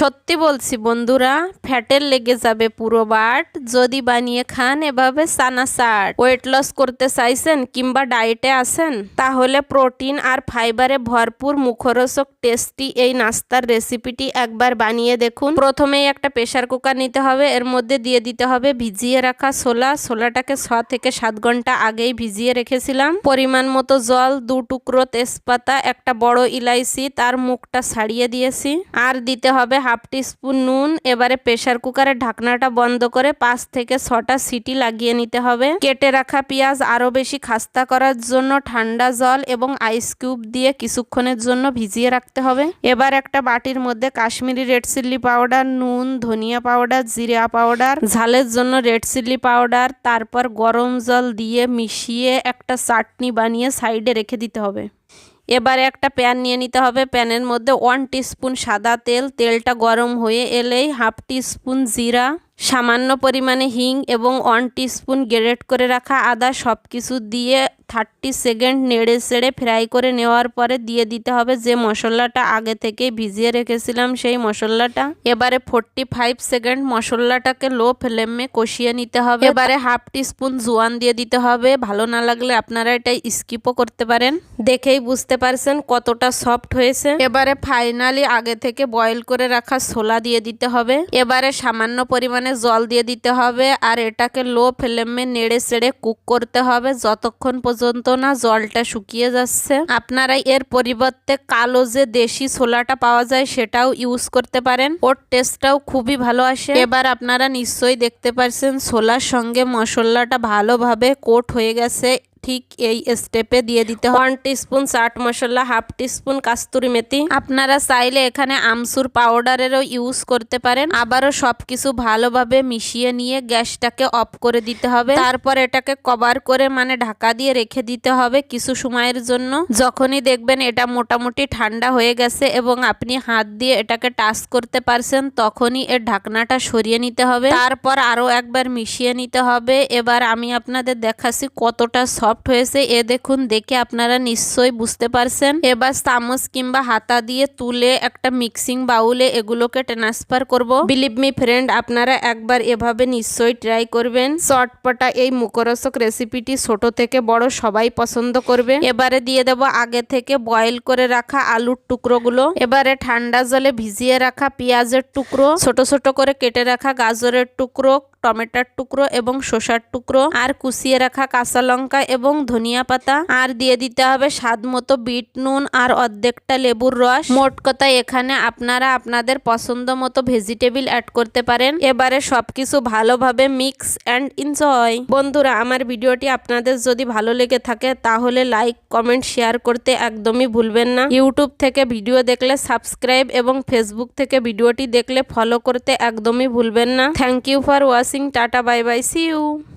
সত্যি বলছি বন্ধুরা, ফ্যাটের লেগে যাবে পুরো বাট। যদি বানিয়ে খান এভাবে সানা চাট ওয়েট লস করতে চাইছেন কিংবা ডায়েটে আছেন, তাহলে প্রোটিন আর ফাইবারে ভরপুর মুখরোচক টেস্টি এই নাস্তার রেসিপিটি একবার বানিয়ে দেখুন। প্রথমেই একটা প্রেসার কুকার নিতে হবে, এর মধ্যে দিয়ে দিতে হবে ভিজিয়ে রাখা ছোলা। ছোলাটাকে ছ থেকে সাত ঘণ্টা আগেই ভিজিয়ে রেখেছিলাম। পরিমাণ মতো জল, দু টুকরো তেজপাতা, একটা বড় ইলাইচি, তার মুখটা ছাড়িয়ে দিয়েছি। আর দিতে হবে হাফ টিস্পুন নুন, এবারে প্রেসার কুকারের ঢাকনাটা বন্ধ করে পাঁচ থেকে ছটা সিটি লাগিয়ে নিতে হবে। কেটে রাখা পেঁয়াজ আরও বেশি খাস্তা করার জন্য ঠান্ডা জল এবং আইস কিউব দিয়ে কিছুক্ষণের জন্য ভিজিয়ে রাখতে হবে। এবার একটা বাটির মধ্যে কাশ্মীরি রেড চিল্লি পাউডার, নুন, ধনিয়া পাউডার, জিরা পাউডার, ঝালের জন্য রেড চিল্লি পাউডার, তারপর গরম জল দিয়ে মিশিয়ে একটা চাটনি বানিয়ে সাইডে রেখে দিতে হবে। এবারে একটা প্যান নিয়ে নিতে হবে। প্যানের মধ্যে ওয়ান টিস্পুন সাদা তেল, তেলটা গরম হয়ে এলেই হাফ টিস্পুন জিরা। সামান্য পরিমাণে হিং এবং ওয়ান টিস্পুন গ্রেট করে রাখা আদা সব কিছু দিয়ে থার্টি সেকেন্ড নেড়ে সেড়ে ফ্রাই করে নেওয়ার পরে দিয়ে দিতে হবে যে মশলাটা আগে থেকে ভিজিয়ে রেখেছিলাম সেই মশলাটা। এবারে ফোরটি ফাইভ সেকেন্ড মশলাটাকে লো ফ্লেমে কষিয়ে নিতে হবে। এবারে হাফ টিস্পুন জোয়ান দিয়ে দিতে হবে। ভালো না লাগলে আপনারা এটা স্কিপও করতে পারেন। দেখেই বুঝতে পারছেন কতটা সফট হয়েছে। এবারে ফাইনালি আগে থেকে বয়েল করে রাখা ছোলা দিয়ে দিতে হবে। এবারে সামান্য পরিমাণে জল দিয়ে দিতে হবে আর এটাকে লো ফ্লেমে নেড়ে সেড়ে কুক করতে হবে যতক্ষণ পর্যন্ত না জলটা শুকিয়ে যাচ্ছে। আপনারা এর পরিবর্তে কালো যে দেশি ছোলাটা পাওয়া যায় সেটাও ইউজ করতে পারেন। ওর টেস্টটাও খুবই ভালো আসে। এবার আপনারা নিশ্চয়ই দেখতে পাচ্ছেন ছোলার সঙ্গে মশলাটা ভালোভাবে কোট হয়ে গেছে। ঠিক এই স্টেপে দিয়ে দিতে হবে। One teaspoon chaat masala half teaspoon kasuri methi আপনারা চাইলে এখানে আমসুর পাউডারেরও ইউজ করতে পারেন। আবারও সব কিছু ভালোভাবে মিশিয়ে নিয়ে গ্যাসটাকে অফ করে দিতে হবে। তারপর এটাকে কভার করে মানে ঢাকা দিয়ে রেখে দিতে হবে কিছু সময়ের জন্য। যখনই দেখবেন এটা মোটামুটি ঠান্ডা হয়ে গেছে এবং আপনি হাত দিয়ে এটাকে টাচ করতে পারছেন, তখনই এর ঢাকনাটা সরিয়ে নিতে হবে। তারপর আরও একবার মিশিয়ে নিতে হবে। এবার আমি আপনাদের দেখাচ্ছি কতটা সফট হয়েছে, এ দেখুন, দেখে আপনারা নিশ্চয়ই বুঝতে পারছেন। এবার চামচ কিংবা হাতা দিয়ে তুলে একটা মিক্সিং বাউলে এগুলোকে ট্রান্সফার করব। বিলিভ মি ফ্রেন্ড, আপনারা একবার এভাবে নিশ্চয়ই ট্রাই করবেন। চটপটা এই মুখরোচক রেসিপিটি ছোট থেকে বড় সবাই পছন্দ করবে। এবারে দিয়ে দেব আগে থেকে বয়েল করে রাখা আলুর টুকরোগুলো। এবারে ঠান্ডা জলে ভিজিয়ে রাখা পেঁয়াজের টুকরো। ছোট ছোট করে কেটে রাখা গাজরের টুকরো। টমেটোর টুকরো এবং শসার টুকরো, আর কুচিয়ে রাখা কাঁচা লঙ্কা এবং ধনিয়া পাতা। আর দিয়ে দিতে হবে স্বাদ মতো বিট নুন আর অর্ধেকটা লেবুর রস। মোট কথা এখানে আপনারা আপনাদের পছন্দ মতো ভেজিটেবিল অ্যাড করতে পারেন। এবারে সবকিছু ভালোভাবে মিক্স অ্যান্ড এনজয় বন্ধুরা, আমার ভিডিওটি আপনাদের যদি ভালো লেগে থাকে, তাহলে লাইক কমেন্ট শেয়ার করতে একদমই ভুলবেন না। ইউটিউব থেকে ভিডিও দেখলে সাবস্ক্রাইব এবং ফেসবুক থেকে ভিডিওটি দেখলে ফলো করতে একদমই ভুলবেন না। Thank you for watching watching. Tata, bye bye. See you.